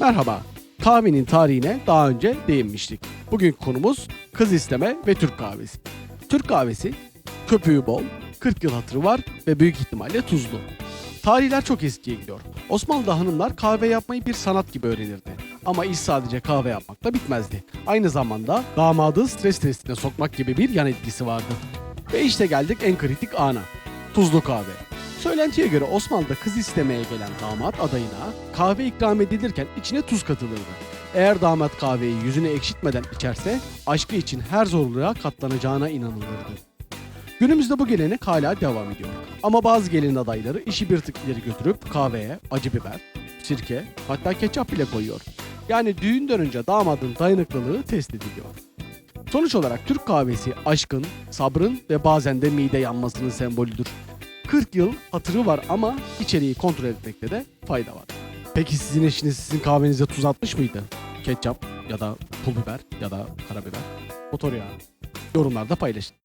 Merhaba. Kahvenin tarihine daha önce değinmiştik. Bugünkü konumuz kız isteme ve Türk kahvesi. Türk kahvesi köpüğü bol, 40 yıl hatırı var ve büyük ihtimalle tuzlu. Tarihler çok eskiye gidiyor. Osmanlı'da hanımlar kahve yapmayı bir sanat gibi öğrenirdi. Ama iş sadece kahve yapmakla bitmezdi. Aynı zamanda damadı stres testine sokmak gibi bir yan etkisi vardı. Ve işte geldik en kritik ana. Tuzlu kahve. Söylentiye göre Osmanlı'da kız istemeye gelen damat adayına kahve ikram edilirken içine tuz katılırdı. Eğer damat kahveyi yüzüne ekşitmeden içerse aşkı için her zorluğa katlanacağına inanılırdı. Günümüzde bu gelenek hala devam ediyor. Ama bazı gelin adayları işi bir tık ileri götürüp kahveye acı biber, sirke hatta ketçap bile koyuyor. Yani düğünden önce damadın dayanıklılığı test ediliyor. Sonuç olarak Türk kahvesi aşkın, sabrın ve bazen de mide yanmasının sembolüdür. 40 yıl hatırı var ama içeriği kontrol etmekte de fayda var. Peki sizin eşiniz sizin kahvenize tuz atmış mıydı? Ketçap ya da pul biber ya da karabiber, motor yağı. Yorumlarda paylaşın.